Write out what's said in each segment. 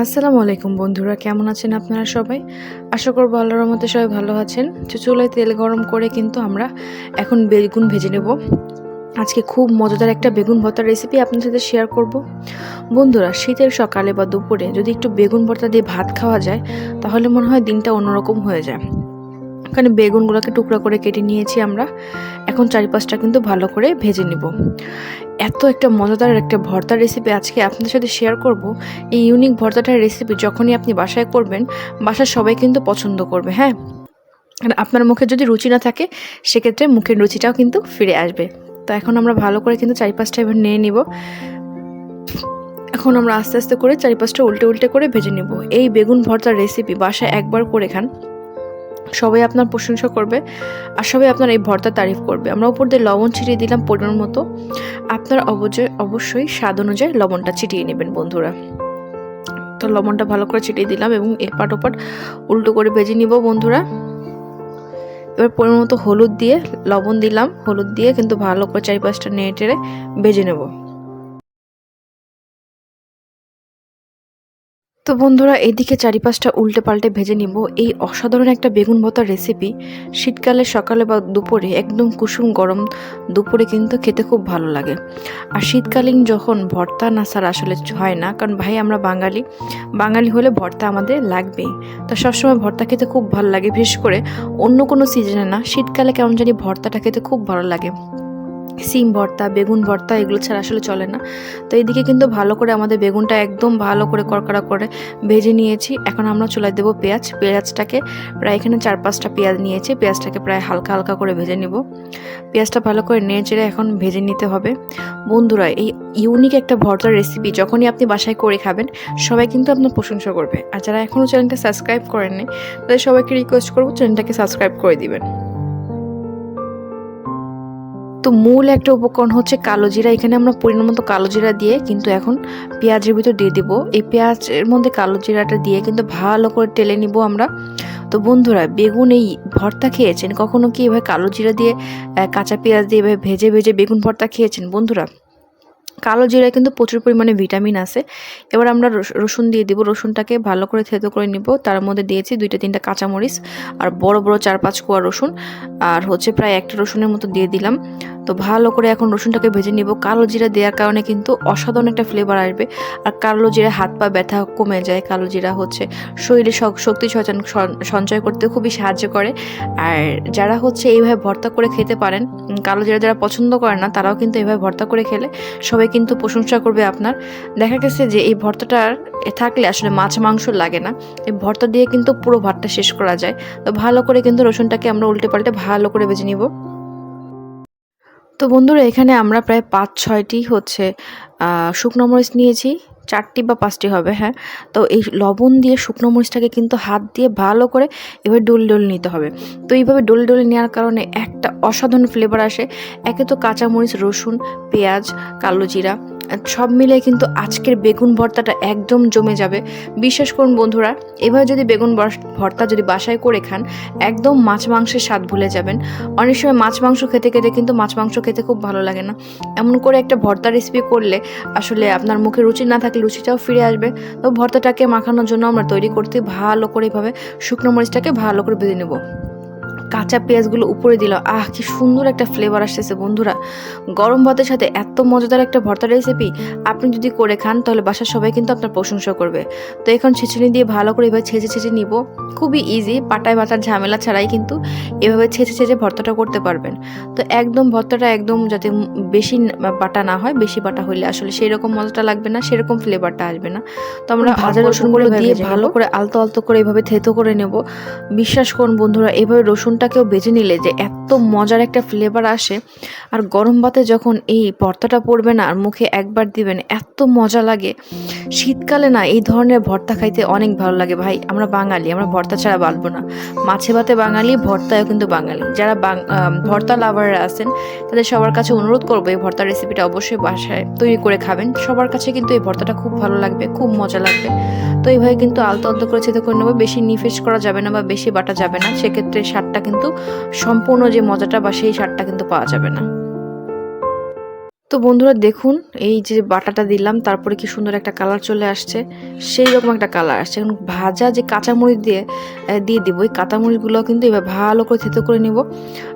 আসসালামু আলাইকুম বন্ধুরা, কেমন আছেন আপনারা সবাই? আশা করব আল্লাহর রহমতে সবাই ভালো আছেন। চুলায় তেল গরম করে কিন্তু আমরা এখন বেগুন ভেজে নেব। আজকে খুব মজাদার একটা বেগুন ভর্তার রেসিপি আপনার সাথে শেয়ার করব। বন্ধুরা, শীতের সকালে বা দুপুরে যদি একটু বেগুন ভর্তা দিয়ে ভাত খাওয়া যায়, তাহলে মনে হয় দিনটা অন্যরকম হয়ে যায়। এখানে বেগুনগুলোকে টুকরা করে কেটে নিয়েছি আমরা। এখন চারিপাশটা কিন্তু ভালো করে ভেজে নিব। এত একটা মজাদার একটা ভর্তার রেসিপি আজকে আপনাদের সাথে শেয়ার করব। এই ইউনিক ভর্তাটার রেসিপি যখনই আপনি বাসায় করবেন, বাসার সবাই কিন্তু পছন্দ করবে হ্যাঁ? আর আপনার মুখে যদি রুচি না থাকে, সেক্ষেত্রে মুখের রুচিটাও কিন্তু ফিরে আসবে। তো এখন আমরা ভালো করে কিন্তু চারিপাশটা এবার নিয়ে নিব। এখন আমরা আস্তে আস্তে করে চারিপাশটা উল্টে উল্টে করে ভেজে নেব। এই বেগুন ভর্তার রেসিপি বাসায় একবার করে খান। সবাই আপনার প্রশংসা করবে আর সবাই আপনার এই ভর্তা তারিফ করবে। আমরা উপর দিয়ে লবণ ছিটিয়ে দিলাম পরিমাণ মতো। আপনার অবশ্যই অবশ্যই স্বাদ অনুযায়ী লবণটা ছিটিয়ে নেবেন বন্ধুরা। তো লবণটা ভালো করে ছিটিয়ে দিলাম এবং এপাট ওপাট উল্টো করে ভেজে নিব বন্ধুরা। এবার পরিমাণ মতো হলুদ দিয়ে লবণ দিলাম। হলুদ দিয়ে কিন্তু ভালো করে চারিপাশটা নেড়ে টেড়ে ভেজে নেব। তো বন্ধুরা, এদিকে চারিপাশটা উল্টে পাল্টে ভেজে নিব। এই অসাধারণ একটা বেগুন ভর্তার রেসিপি শীতকালে সকালে বা দুপুরে একদম কুসুম গরম দুপুরে কিন্তু খেতে খুব ভালো লাগে। আর শীতকালীন যখন ভর্তা না ছাড়া আসলে হয় না, কারণ ভাই আমরা বাঙালি। বাঙালি হলে ভর্তা আমাদের লাগবেই। তো সবসময় ভর্তা খেতে খুব ভালো লাগে, বিশেষ করে অন্য কোনো সিজনে না। শীতকালে কেমন জানি ভর্তাটা খেতে খুব ভালো লাগে। সিম ভর্তা, বেগুন ভর্তা এগুলো ছাড়া আসলে চলে না। তো এইদিকে কিন্তু ভালো করে আমাদের বেগুনটা একদম ভালো করে কড়কড়া করে ভেজে নিয়েছি। এখন আমরা চুলায় দেবো পেঁয়াজ। পেঁয়াজটাকে প্রায় এখানে চার পাঁচটা পেঁয়াজ নিয়েছি। পেঁয়াজটাকে প্রায় হালকা হালকা করে ভেজে নিব। পেঁয়াজটা ভালো করে নেড়ে চেড়ে এখন ভেজে নিতে হবে। বন্ধুরা, এই ইউনিক একটা ভর্তার রেসিপি যখনই আপনি বাসায় করে খাবেন, সবাই কিন্তু আপনার প্রশংসা করবে। আর যারা এখনও চ্যানেলটা সাবস্ক্রাইব করেননি, তাদের সবাইকে রিকোয়েস্ট করব চ্যানেলটাকে সাবস্ক্রাইব করে দিবেন। তো মূল একটা উপকরণ হচ্ছে কালো জিরা। এখানে আমরা পরিমাণ মতো কালো জিরা দিয়ে কিন্তু এখন পেঁয়াজের ভিতর দিয়ে দেবো। এই পেঁয়াজের মধ্যে কালো জিরাটা দিয়ে কিন্তু ভালো করে টেলে নিব আমরা। তো বন্ধুরা, বেগুন এই ভর্তা খেয়েছেন? কখনো কি এভাবে কালো জিরা দিয়ে কাঁচা পেঁয়াজ দিয়ে এভাবে ভেজে ভেজে বেগুন ভর্তা খেয়েছেন বন্ধুরা? কালো জিরায় কিন্তু প্রচুর পরিমাণে ভিটামিন আছে। এবার আমরা রসুন দিয়ে দিব। রসুনটাকে ভালো করে থেতো করে নিব। তার মধ্যে দিয়েছি দুইটা তিনটা কাঁচামরিচ আর বড় বড় চার পাঁচ কোয়া রসুন। আর হচ্ছে প্রায় একটা রসুনের মতো দিয়ে দিলাম। তো ভালো করে এখন রসুনটাকে ভেজে নিব। কালো জিরা দেওয়ার কারণে কিন্তু অসাধারণ একটা ফ্লেভার আসবে। আর কালো জিরা হাত পা ব্যথা কমে যায়। কালো জিরা হচ্ছে শরীরে শক্তি সঞ্চয় করতে খুবই সাহায্য করে। আর যারা হচ্ছে এইভাবে ভর্তা করে খেতে পারেন কালো জিরা যারা পছন্দ করে না, তারাও কিন্তু এইভাবে ভর্তা করে খেলে সবাই কিন্তু প্রশংসা করবে আপনার। দেখা গেছে যে এই ভর্তাটার থাকলে আসলে মাছ মাংস লাগে না। এই ভর্তা দিয়ে কিন্তু পুরো ভাতটা শেষ করা যায়। তো ভালো করে কিন্তু রসুনটাকে আমরা উল্টে পাল্টে ভালো করে বেজে নিব। তো বন্ধুরা, এখানে আমরা প্রায় পাঁচ ছয়টি হচ্ছে শুকনো মরিচ নিয়েছি। চারটি বা পাঁচটি হবে হ্যাঁ? তো এই লবণ দিয়ে শুকনো মরিচটাকে কিন্তু হাত দিয়ে ভালো করে এবার ডোল ডোল নিতে হবে। তো এইভাবে ডোল ডোলে নেওয়ার কারণে একটা অসাধারণ ফ্লেভার আসে। একে তো কাঁচামরিচ, রসুন, পেঁয়াজ, কালো জিরা সব মিলে কিন্তু আজকের বেগুন ভর্তাটা একদম জমে যাবে। বিশ্বাস করুন বন্ধুরা, এভাবে যদি বেগুন ভর্তা যদি বাসায় করে খান, একদম মাছ মাংসের স্বাদ ভুলে যাবেন। অনেক সময় মাছ মাংস খেতে খেতে কিন্তু মাছ মাংস খেতে খুব ভালো লাগে না। এমন করে একটা ভর্তা রেসিপি করলে আসলে আপনার মুখে রুচি না থাকলে রুচিটাও ফিরে আসবে। তো ভর্তাটাকে মাখানোর জন্য আমরা তৈরি করতে ভালো করে এভাবে শুকনো মরিচটাকে ভালো করে বেঁধে নেব। কাঁচা পেঁয়াজগুলো উপরে দিল। আহ কি সুন্দর একটা ফ্লেভার আসতেছে বন্ধুরা। গরম ভাতের সাথে এত মজাদার একটা ভর্তা রেসিপি আপনি যদি করে খান তাহলে বাসার সবাই কিন্তু আপনার প্রশংসা করবে। তো এখন ছেঁচুনি দিয়ে ভালো করে এভাবে ছেঁচে ছেঁচে নিব। খুবই ইজি পাটায় বাটার ঝামেলা ছাড়াই কিন্তু এভাবে ছেঁচে ছেঁচে ভর্তাটা করতে পারবেন। তো একদম ভর্তাটা একদম যাতে বেশি বাটা না হয় বেশি বাটা হলে আসলে সেই রকম মজাটা লাগবে না সেরকম ফ্লেভারটা আসবে না। তো আমরা আদা রসুনগুলো দিয়ে ভালো করে আলতো আলতো করে এভাবে থেতো করে নেব। বিশ্বাস করুন বন্ধুরা এভাবে রসুন রসুনটাকেও বেজে নিলে যে এত মজার একটা ফ্লেভার আসে। আর গরম ভাতে যখন এই ভর্তাটা পড়বে না আর মুখে একবার দিবেন, এত মজা লাগে। শীতকালে না এই ধরনের ভর্তা খাইতে অনেক ভালো লাগে ভাই। আমরা বাঙালি, আমরা ভর্তা ছাড়া বাঁচবো না। মাছে ভাতে বাঙালি, ভর্তায়ও কিন্তু বাঙালি। যারা ভর্তা লাভাররা আছেন, তাদের সবার কাছে অনুরোধ করব এই ভর্তার রেসিপিটা অবশ্যই বাসায় তৈরি করে খাবেন। সবার কাছে কিন্তু এই ভর্তাটা খুব ভালো লাগবে, খুব মজা লাগবে। তো এইভাবে কিন্তু আলতো আলতো করে ছেদে করে নেব, বেশি নিফেস করা যাবে না বা বেশি বাটা যাবে না। সেক্ষেত্রে স্বাদটা কিন্তু সম্পূর্ণ যে মজাটা বা সেই স্বাদটা কিন্তু পাওয়া যাবে না। তো বন্ধুরা দেখুন, এই যে বাটাটা দিলাম, তারপরে কি সুন্দর একটা কালার চলে আসছে, সেই রকম একটা কালার আসছে। এখন ভাজা যে কাঁচামরিচ দিয়ে দিয়ে দিব। এই কাঁচামরিচগুলো কিন্তু এবার ভালো করে থেতো করে নিব।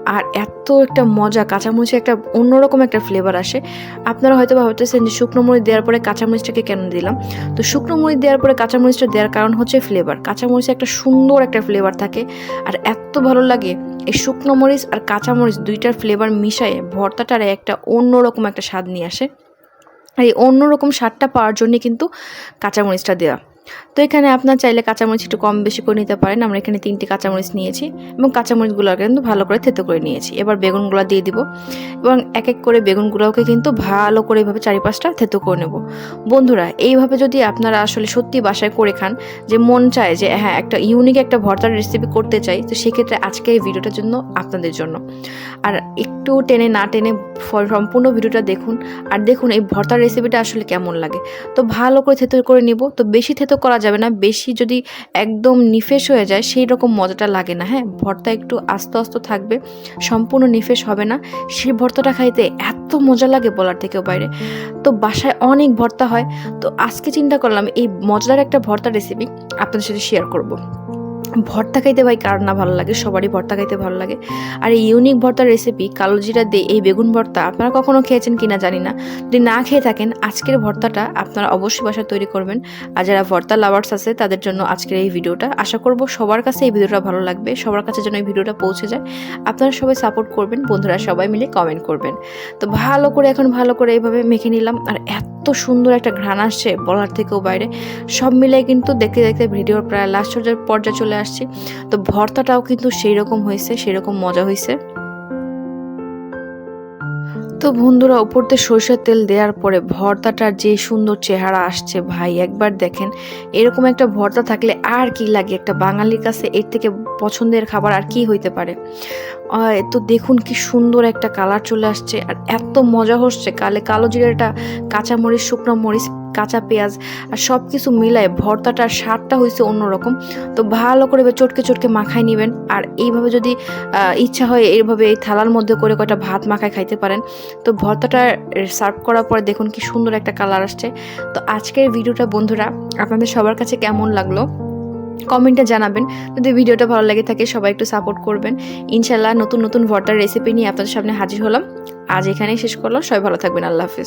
আর এত একটা মজা, কাঁচামরিচে একটা অন্যরকম একটা ফ্লেভার আসে। আপনারা হয়তো ভাবতেছেন যে শুকনো মরিচ দেওয়ার পরে কাঁচামরিচটাকে কেন দিলাম? তো শুকনো মরিচ দেওয়ার পরে কাঁচামরিচটা দেওয়ার কারণ হচ্ছে ফ্লেভার কাঁচামরিচে একটা সুন্দর একটা ফ্লেভার থাকে। আর এত ভালো লাগে এই শুকনো মরিচ আর কাঁচামরিচ দুইটার ফ্লেভার মিশায়ে ভর্তাটার একটা অন্যরকম একটা স্বাদ নিয়ে আসে। আর এই অন্যরকম স্বাদটা পাওয়ার জন্যে কিন্তু কাঁচামরিচটা দেওয়া। তো এখানে আপনার চাইলে কাঁচামরিচ একটু কম বেশি করে নিতে পারেন। আমরা এখানে তিনটি কাঁচামরিচ নিয়েছি এবং কাঁচামরিচগুলো কিন্তু ভালো করে থেতো করে নিয়েছি। এবার বেগুনগুলো দিয়ে দিব এবং এক এক করে বেগুনগুলোকে কিন্তু ভালো করে এভাবে চারিপাশটা থেতো করে নেব। বন্ধুরা, এইভাবে যদি আপনারা আসলে সত্যি বাসায় করে খান যে মন চায় যে হ্যাঁ একটা ইউনিক একটা ভর্তার রেসিপি করতে চাই, তো সেক্ষেত্রে আজকে এই ভিডিওটার জন্য আপনাদের জন্য। আর একটু টেনে না টেনে সম্পূর্ণ ভিডিওটা দেখুন। আর দেখুন এই ভর্তার রেসিপিটা আসলে কেমন লাগে। তো ভালো করে থেতো করে নিব। তো বেশি থেতো করা যাবে না। বেশি যদি একদম নিফেস হয়ে যায় সেই রকম মজাটা লাগে না হ্যাঁ? ভর্তা একটু আস্তে আস্তে থাকবে, সম্পূর্ণ নিফেস হবে না। সেই ভর্তাটা খাইতে এত মজা লাগে বলার থেকেও বাইরে। তো বাসায় অনেক ভর্তা হয়। তো আজকে চিন্তা করলাম, এই মজাদার একটা ভর্তা রেসিপি আপনাদের সাথে শেয়ার করব। ভর্তা খাইতে ভাই কার না ভালো লাগে? সবারই ভর্তা খাইতে ভালো লাগে। আর এই ইউনিক ভর্তার রেসিপি কালো জিরা দিয়ে এই বেগুন ভর্তা আপনারা কখনো খেয়েছেন কিনা জানি না। যদি না খেয়ে থাকেন, আজকের ভর্তাটা আপনারা অবশ্যই বাসা তৈরি করবেন। আর যারা ভর্তা লাভার্স আছে, তাদের জন্য আজকের এই ভিডিওটা। আশা করব সবার কাছে এই ভিডিওটা ভালো লাগবে। সবার কাছে যেন এই ভিডিওটা পৌঁছে যায়। আপনারা সবাই সাপোর্ট করবেন, বন্ধুরা সবাই মিলে কমেন্ট করবেন। তো ভালো করে এখন ভালো করে এইভাবে মেখে নিলাম। আর এত সুন্দর একটা ঘ্রাণ আসছে বলার থেকেও বাইরে। সব মিলে কিন্তু দেখতে দেখতে ভিডিওর প্রায় লাস্ট পর্যায়ে চলে আসছি তো ভর্তাটাও কিন্তু সেই রকম হয়েছে সেই রকম মজা হয়েছে। তো বন্ধুরা, উপর দিয়ে সরষের তেল দেওয়ার পরে ভর্তাটার যে সুন্দর চেহারা আসছে, ভাই, একবার দেখেন। এরকম একটা ভর্তা থাকলে আর কি লাগে? একটা বাঙালির কাছে এর থেকে পছন্দের খাবার আর কি হইতে পারে? তো দেখুন কি সুন্দর একটা কালার চলে আসছে, আর এত মজা হচ্ছে। কালে কালো জিরাটা কাঁচা মরিচ শুকনো মরিচ কাঁচা পেঁয়াজ আর সব কিছু মিলায় ভর্তাটার স্বাদটা হয়েছে অন্যরকম। তো ভালো করে চটকে চটকে মাখাই নেবেন। আর এইভাবে যদি ইচ্ছা হয় এইভাবে এই থালার মধ্যে করে কয়টা ভাত মাখায় খাইতে পারেন। তো ভর্তাটা সার্ভ করার পরে দেখুন কি সুন্দর একটা কালার আসছে। তো আজকের ভিডিওটা বন্ধুরা, আপনাদের সবার কাছে কেমন লাগল? কমেন্টে জানাবেন। যদি ভিডিওটা ভালো লাগে থাকে সবাই একটু সাপোর্ট করবেন। ইনশাল্লাহ নতুন নতুন ভর্তার রেসিপি নিয়ে আপনাদের সামনে হাজির হলাম। আজ এখানেই শেষ করলাম। সবাই ভালো থাকবেন। আল্লাহ হাফিজ।